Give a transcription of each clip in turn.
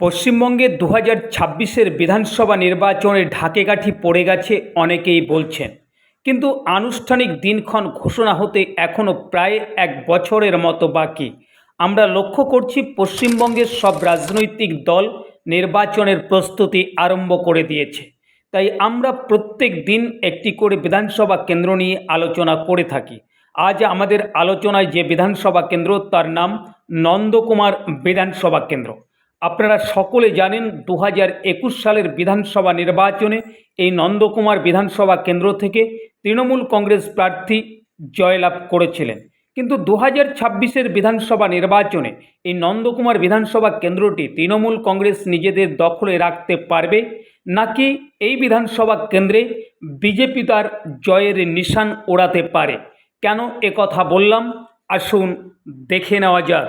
পশ্চিমবঙ্গে দু হাজার ছাব্বিশের বিধানসভা নির্বাচনে ঢাকেকাঠি পড়ে গেছে অনেকেই বলছেন। কিন্তু আনুষ্ঠানিক দিনক্ষণ ঘোষণা হতে এখনও প্রায় এক বছরের মতো বাকি। আমরা লক্ষ্য করছি পশ্চিমবঙ্গের সব রাজনৈতিক দল নির্বাচনের প্রস্তুতি আরম্ভ করে দিয়েছে। তাই আমরা প্রত্যেক দিন একটি করে বিধানসভা কেন্দ্র নিয়ে আলোচনা করে থাকি। আজ আমাদের আলোচনায় যে বিধানসভা কেন্দ্র, তার নাম নন্দকুমার বিধানসভা কেন্দ্র। আপনারা সকলে জানেন দু হাজার একুশ সালের বিধানসভা নির্বাচনে এই নন্দকুমার বিধানসভা কেন্দ্র থেকে তৃণমূল কংগ্রেস প্রার্থী জয়লাভ করেছিলেন। কিন্তু দু হাজার ছাব্বিশের বিধানসভা নির্বাচনে এই নন্দকুমার বিধানসভা কেন্দ্রটি তৃণমূল কংগ্রেস নিজেদের দখলে রাখতে পারবে নাকি এই বিধানসভা কেন্দ্রে বিজেপি তার জয়ের নিশান ওড়াতে পারে? কেন কথা বললাম? আসুন দেখে নেওয়া যাক।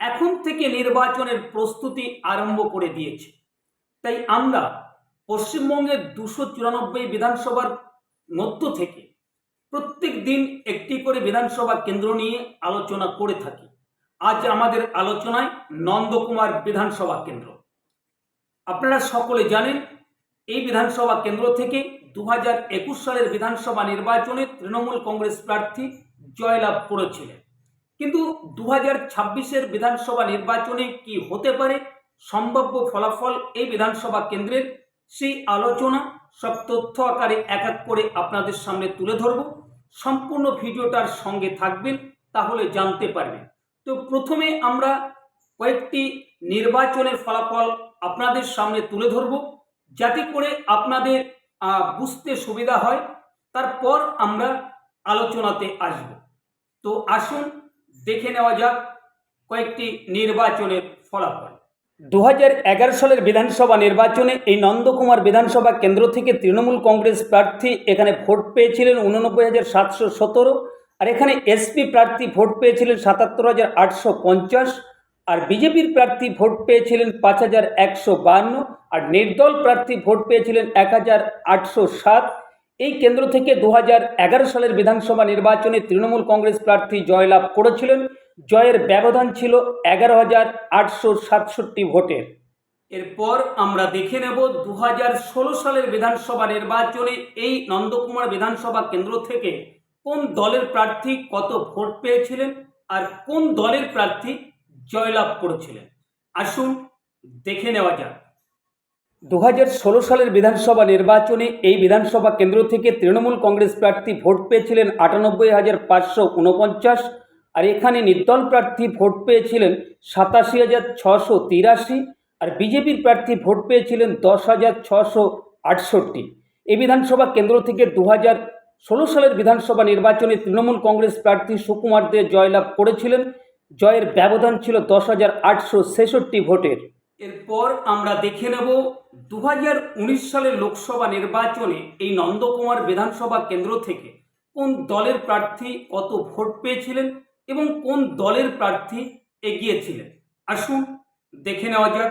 এখন থেকে নির্বাচনের প্রস্তুতি আরম্ভ করে দিয়েছে। তাই আমরা পশ্চিমবঙ্গের দুশো চুরানব্বই বিধানসভার মধ্য থেকে প্রত্যেক দিন একটি করে বিধানসভা কেন্দ্র নিয়ে আলোচনা করে থাকি। আজ আমাদের আলোচনায় নন্দকুমার বিধানসভা কেন্দ্র। আপনারা সকলে জানেন, এই বিধানসভা কেন্দ্র থেকে দু হাজার একুশ সালের বিধানসভা নির্বাচনে তৃণমূল কংগ্রেস প্রার্থী জয়লাভ করেছিলেন। কিন্তু দু হাজার ছাব্বিশের বিধানসভা নির্বাচনে কি হতে পারে? সম্ভাব্য ফলাফল এই বিধানসভা কেন্দ্রের সেই আলোচনা, সব তথ্য আকারে এক এক করে আপনাদের সামনে তুলে ধরব। সম্পূর্ণ ভিডিওটার সঙ্গে থাকবেন, তাহলে জানতে পারবেন। তো প্রথমে আমরা কয়েকটি নির্বাচনের ফলাফল আপনাদের সামনে তুলে ধরব, যাতে করে আপনাদের বুঝতে সুবিধা হয়। তারপর আমরা আলোচনাতে আসব। তো আসুন দেখে নেওয়া যাক কয়েকটি নির্বাচনের ফলাফল। দু হাজার এগারো সালের বিধানসভা নির্বাচনে এই নন্দকুমার বিধানসভা কেন্দ্র থেকে তৃণমূল কংগ্রেস প্রার্থী এখানে ভোট পেয়েছিলেন উননব্বই হাজার সাতশো সতেরো, আর এখানে এসপি প্রার্থী ভোট পেয়েছিলেন সাতাত্তর হাজার আটশো পঞ্চাশ, আর বিজেপির প্রার্থী ভোট পেয়েছিলেন পাঁচ হাজার একশো বান্ন, আর নির্দল প্রার্থী ভোট পেয়েছিলেন এক হাজার আটশো সাত এই কেন্দ্র থেকে দু সালের বিধানসভা নির্বাচনে তৃণমূল কংগ্রেস প্রার্থী জয়লাভ করেছিলেন। জয়ের ব্যবধান ছিল এগারো হাজার আটশো সাতষট্টি ভোটের। এরপর আমরা দেখে নেব দু সালের বিধানসভা নির্বাচনে এই নন্দকুমার বিধানসভা কেন্দ্র থেকে কোন দলের প্রার্থী কত ভোট পেয়েছিলেন আর কোন দলের প্রার্থী জয়লাভ করেছিলেন। আসুন দেখে নেওয়া যাক। দু সালের বিধানসভা নির্বাচনে এই বিধানসভা কেন্দ্র থেকে তৃণমূল কংগ্রেস প্রার্থী ভোট পেয়েছিলেন আটানব্বই হাজার পাঁচশো উনপঞ্চাশ, আর এখানে নির্দল প্রার্থী ভোট পেয়েছিলেন সাতাশি হাজার ছশো তিরাশি, আর বিজেপির প্রার্থী ভোট পেয়েছিলেন দশ হাজার ছশো আটষট্টি। এই বিধানসভা কেন্দ্র থেকে দু ষোলো সালের বিধানসভা নির্বাচনে তৃণমূল কংগ্রেস প্রার্থী সুকুমার দে জয়লাভ করেছিলেন। জয়ের ব্যবধান ছিল দশ হাজার আটশো ছেষট্টি ভোটের। এরপর আমরা দেখে নেব দু হাজার উনিশ সালের লোকসভা নির্বাচনে এই নন্দকুমার বিধানসভা কেন্দ্র থেকে কোন দলের প্রার্থী কত ভোট পেয়েছিলেন এবং কোন দলের প্রার্থী এগিয়েছিলেন? আসুন দেখে নেওয়া যাক।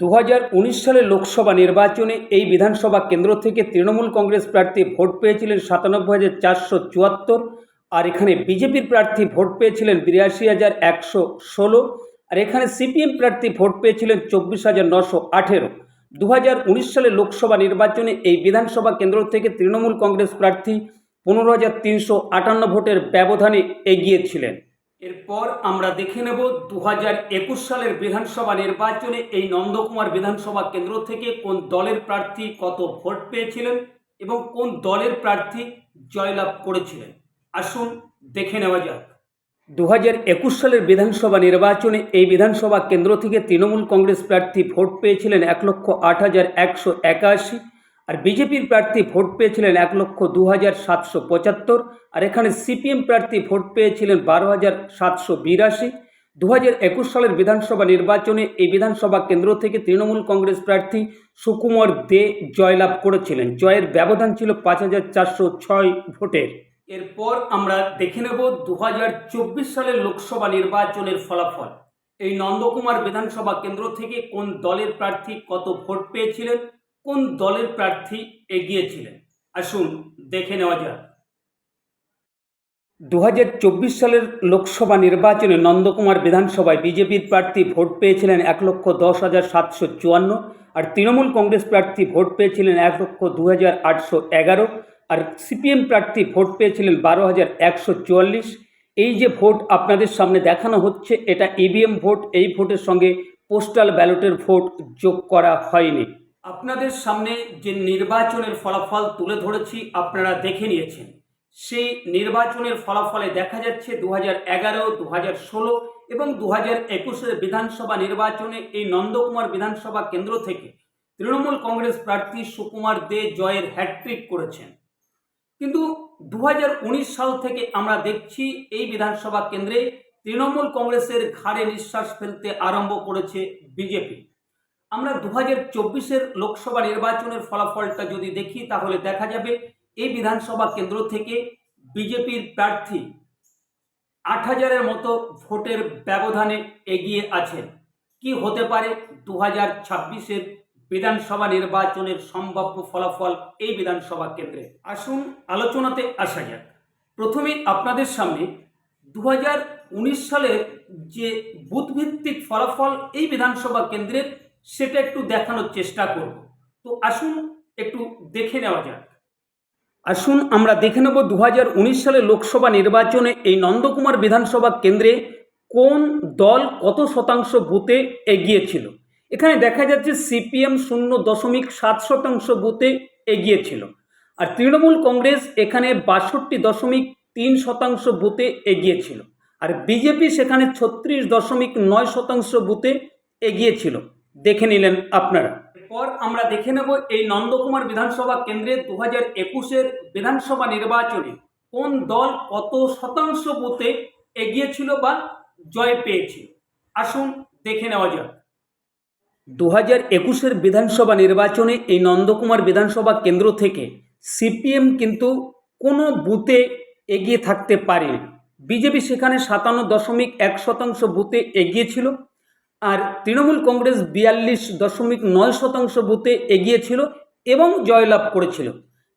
দু হাজার উনিশ সালের লোকসভা নির্বাচনে এই বিধানসভা কেন্দ্র থেকে তৃণমূল কংগ্রেস প্রার্থী ভোট পেয়েছিলেন সাতানব্বই হাজার চারশো চুয়াত্তর আর এখানে বিজেপির প্রার্থী ভোট পেয়েছিলেন বিরাশি হাজার একশো ষোলো। আর এখানে সিপিএম প্রার্থী ভোট পেয়েছিলেন চব্বিশ হাজার নশো আঠেরো। দু সালের লোকসভা নির্বাচনে এই বিধানসভা কেন্দ্র থেকে তৃণমূল কংগ্রেস প্রার্থী পনেরো হাজার তিনশো আটান্ন ভোটের ব্যবধানে এগিয়েছিলেন। এরপর আমরা দেখে নেব দু হাজার একুশ সালের বিধানসভা নির্বাচনে এই নন্দকুমার বিধানসভা কেন্দ্র থেকে কোন দলের প্রার্থী কত ভোট পেয়েছিলেন এবং কোন দলের প্রার্থী জয়লাভ করেছিলেন। আসুন দেখে নেওয়া যাক। দু হাজার একুশ সালের বিধানসভা নির্বাচনে এই বিধানসভা কেন্দ্র থেকে তৃণমূল কংগ্রেস প্রার্থী ভোট পেয়েছিলেন এক লক্ষ আট হাজার একশো একাশি আর বিজেপির প্রার্থী ভোট পেয়েছিলেন এক লক্ষ দু হাজার সাতশো পঁচাত্তর আর এখানে সিপিএম প্রার্থী ভোট পেয়েছিলেন বারো হাজার সাতশো বিরাশি। দু হাজার একুশ সালের বিধানসভা নির্বাচনে এই বিধানসভা কেন্দ্র থেকে তৃণমূল কংগ্রেস প্রার্থী সুকুমার দে জয়লাভ করেছিলেন। জয়ের ব্যবধান ছিল পাঁচ হাজার চারশো ছয় ভোটের। এরপর আমরা দেখে নেব দু হাজার চব্বিশ সালের লোকসভা নির্বাচনের ফলাফল। এই নন্দকুমার বিধানসভা কেন্দ্র থেকে কোন দলের প্রার্থী কত ভোট পেয়েছিলেন, কোন দলের প্রার্থী এগিয়েছিলেন? আসুন দেখে নেওয়া যাক। দু হাজার চব্বিশ সালের লোকসভা নির্বাচনে নন্দকুমার বিধানসভায় বিজেপির প্রার্থী ভোট পেয়েছিলেন এক লক্ষ দশ হাজার সাতশো চুয়ান্ন আর তৃণমূল কংগ্রেস প্রার্থী ভোট পেয়েছিলেন এক লক্ষ দু হাজার আটশো এগারো। আর সিপিএম প্রার্থী ভোট পেয়েছিলেন বারো হাজার একশো চুয়াল্লিশ। এই যে ভোট আপনাদের সামনে দেখানো হচ্ছে, এটা ইভিএম ভোট। এই ভোটের সঙ্গে পোস্টাল ব্যালটের ভোট যোগ করা হয়নি। আপনাদের সামনে যে নির্বাচনের ফলাফল তুলে ধরেছি, আপনারা দেখে নিয়েছেন। সেই নির্বাচনের ফলাফলে দেখা যাচ্ছে দু হাজার এগারো, দু হাজার ষোলো এবং দু হাজার একুশের বিধানসভা নির্বাচনে এই নন্দকুমার বিধানসভা কেন্দ্র থেকে তৃণমূল কংগ্রেস প্রার্থী সুকুমার দে জয়ের হ্যাট্রিক করেছেন। কিন্তু দু হাজার উনিশ সাল থেকে আমরা দেখছি এই বিধানসভা কেন্দ্রে তৃণমূল কংগ্রেসের ঘাড়ে নিঃশ্বাস ফেলতে আরম্ভ করেছে বিজেপি। আমরা দু হাজার চব্বিশের লোকসভা নির্বাচনের ফলাফলটা যদি দেখি, তাহলে দেখা যাবে এই বিধানসভা কেন্দ্র থেকে বিজেপির প্রার্থী আট হাজারের মতো ভোটের ব্যবধানে এগিয়ে আছেন। কি হতে পারে দু হাজার ছাব্বিশের বিধানসভা নির্বাচনের সম্ভাব্য ফলাফল এই বিধানসভা কেন্দ্রে। আসুন আলোচনাতে আসা যাক। প্রথমে আপনাদের সামনে দু হাজার উনিশ সালের যে বুথভিত্তিক ফলাফল এই বিধানসভা কেন্দ্রের সেটা একটু দেখানোর চেষ্টা করব। তো আসুন একটু দেখে নেওয়া যাক। আসুন আমরা দেখে নেব দু হাজার উনিশ সালের লোকসভা নির্বাচনে এই নন্দকুমার বিধানসভা কেন্দ্রে কোন দল কত শতাংশ বুথে এগিয়েছিল। এখানে দেখা যাচ্ছে সিপিএম শূন্য দশমিক সাত শতাংশ বুথে এগিয়েছিল আর তৃণমূল কংগ্রেস এখানে বাষট্টি দশমিক তিন শতাংশ বুথে এগিয়েছিল আর বিজেপি সেখানে ছত্রিশ দশমিক নয় শতাংশ বুথে এগিয়েছিল দেখে নিলেন আপনারা। এরপর আমরা দেখে নেব এই নন্দকুমার বিধানসভা কেন্দ্রে দু হাজার একুশের বিধানসভা নির্বাচনে কোন দল কত শতাংশ বুথে এগিয়েছিল বা জয় পেয়েছিল। আসুন দেখে নেওয়া যাক। দু হাজার একুশের বিধানসভা নির্বাচনে এই নন্দকুমার বিধানসভা কেন্দ্র থেকে সিপিএম কিন্তু কোনো বুথে এগিয়ে থাকতে পারেনি। বিজেপি সেখানে সাতান্ন দশমিক এক শতাংশ বুথে এগিয়েছিল আর তৃণমূল কংগ্রেস বিয়াল্লিশ দশমিক নয় শতাংশ বুথে এগিয়েছিল এবং জয়লাভ করেছিল।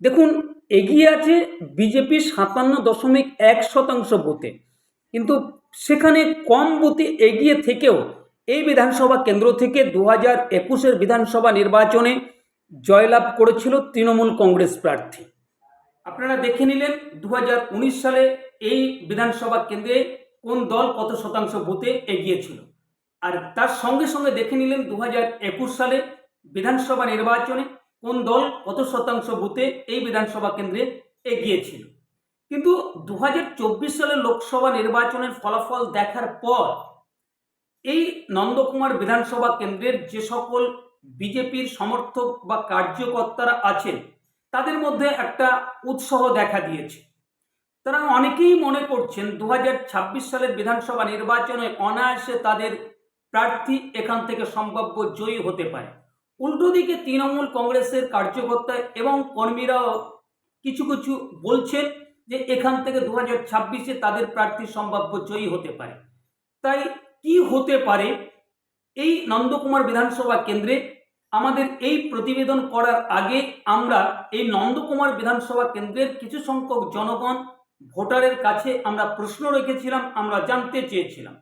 দেখুন, এগিয়ে আছে বিজেপি সাতান্ন দশমিক এক শতাংশ বুথে। কিন্তু সেখানে কম বুথে এগিয়ে থেকেও এই বিধানসভা কেন্দ্র থেকে দু হাজার একুশের বিধানসভা নির্বাচনে জয়লাভ করেছিল তৃণমূল কংগ্রেস প্রার্থী। আপনারা দেখে নিলেন দু হাজার উনিশ সালে এই বিধানসভা কেন্দ্রে কোন দল কত শতাংশ বুথে এগিয়েছিল। আর তার সঙ্গে সঙ্গে দেখে নিলেন দু একুশ সালে বিধানসভা নির্বাচনে কোন দল কত শতাংশ বুথে এই বিধানসভা কেন্দ্রে এগিয়েছিল। কিন্তু দু হাজার চব্বিশ সালের লোকসভা নির্বাচনের ফলাফল দেখার পর এই নন্দকুমার বিধানসভা কেন্দ্রের যে সকল বিজেপির সমর্থক বা কার্যকর্তারা আছেন, তাদের মধ্যে একটা উৎসাহ দেখা দিয়েছে। তারা অনেকেই মনে করছেন দু হাজার ছাব্বিশ সালের বিধানসভা নির্বাচনে অনায়াসে তাদের প্রার্থী এখান থেকে সম্ভাব্য জয়ী হতে পারে। উল্টো দিকে তৃণমূল কংগ্রেসের কার্যকর্তা এবং কর্মীরাও কিছু কিছু বলছেন যে এখান থেকে দু হাজার তাদের প্রার্থী সম্ভাব্য জয়ী হতে পারে। তাই কি হতে পারে? এই নন্দকুমার বিধানসভা কেন্দ্রে আমাদের এই প্রতিবেদন করার আগে আমরা এই নন্দকুমার বিধানসভা কেন্দ্রের কিছু সংখ্যক জনগণ ভোটারের কাছে আমরা প্রশ্ন রেখেছিলাম, আমরা জানতে চেয়েছিলাম।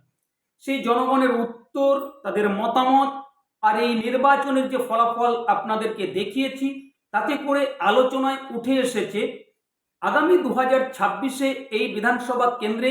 সেই জনগণের উত্তর, তাদের মতামত আর এই নির্বাচনের যে ফলাফল আপনাদেরকে দেখিয়েছি, তাতে করে আলোচনায় উঠে এসেছে, আগামী দু হাজার ছাব্বিশে এই বিধানসভা কেন্দ্রে